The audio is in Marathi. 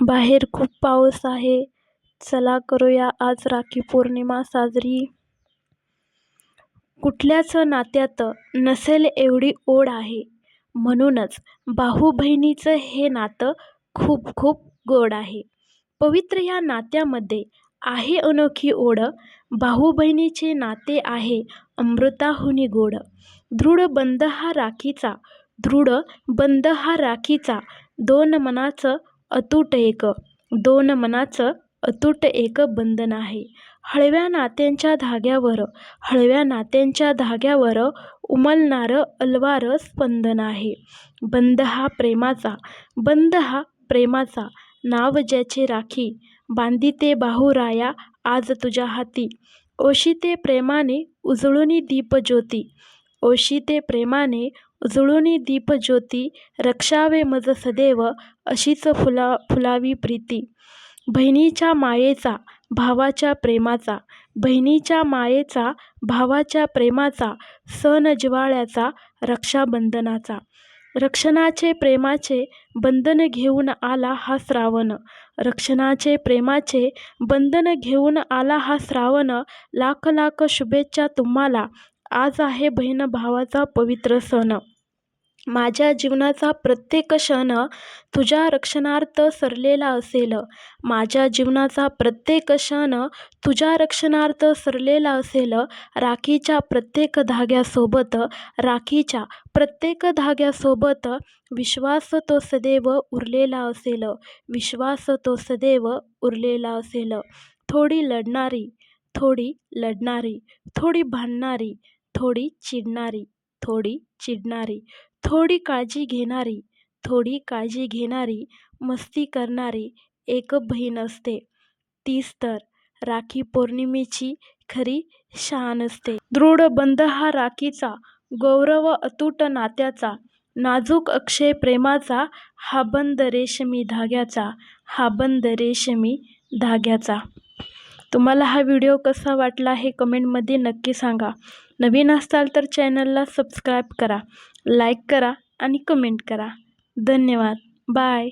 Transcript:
बाहेर खूप पाऊस आहे. चला करूया आज राखी पौर्णिमा साजरी. कुठल्याच नात्यात नसेल एवढी ओढ आहे. म्हणूनच भाऊ बहिणीचं हे नातं खूप खूप गोड आहे. पवित्र या नात्यामध्ये आहे अनोखी ओढ. भाऊ बहिणीचे नाते आहे अमृताहुनी गोड. दृढ बंध हा राखीचा दृढ बंध हा राखीचा दोन मनाचं अतूट एक. दोन मनाचं अतूट एक बंधन आहे. हळव्या नात्यांच्या धाग्यावर हळव्या नात्यांच्या धाग्यावर उमलणारं अलवार स्पंदन आहे. बंद हा प्रेमाचा बंद हा प्रेमाचा नाव ज्याचे राखी बांधिते बाहुराया आज तुझ्या हाती. ओशिते प्रेमाने उजळूनी दीपज्योती ओशिते प्रेमाने उजळूनी दीपज्योती रक्षावे मज सदैव अशीच फुला फुलावी प्रीती. बहिणीच्या मायेचा भावाच्या प्रेमाचा बहिणीच्या मायेचा भावाच्या प्रेमाचा सण जिव्हाळ्याचा रक्षाबंधनाचा. रक्षणाचे प्रेमाचे बंधन घेऊन आला हा श्रावण. रक्षणाचे प्रेमाचे बंधन घेऊन आला हा श्रावण. लाख लाख शुभेच्छा तुम्हाला. आज आहे बहीण भावाचा पवित्र सण. माझ्या जीवनाचा प्रत्येक क्षण तुझ्या रक्षणार्थ सरलेला असेल. माझ्या जीवनाचा प्रत्येक क्षण तुझ्या रक्षणार्थ सरलेला असेल. राखीच्या प्रत्येक धाग्यासोबत राखीच्या प्रत्येक धाग्यासोबत विश्वास तो सदैव उरलेला असेल. विश्वास तो सदैव उरलेला असेल. थोडी लढणारी थोडी लढणारी थोडी भांडणारी थोडी चिडणारी थोडी चिडणारी थोडी काळजी घेणारी थोडी काळजी घेणारी मस्ती करणारी एक बहीण असते. तीच तर राखी पौर्णिमेची खरी शान असते. दृढ बंध हा राखीचा गौरव अतूट नात्याचा नाजूक अक्षय प्रेमाचा हा बंद रेशमी धाग्याचा हा बंद रेशमी धाग्याचा. तुम्हाला हा व्हिडिओ कसा वाटला हे कमेंटमध्ये नक्की सांगा. नवीन असाल तर चॅनलला सबस्क्राईब करा. लाईक करा आणि कमेंट करा. धन्यवाद. बाय.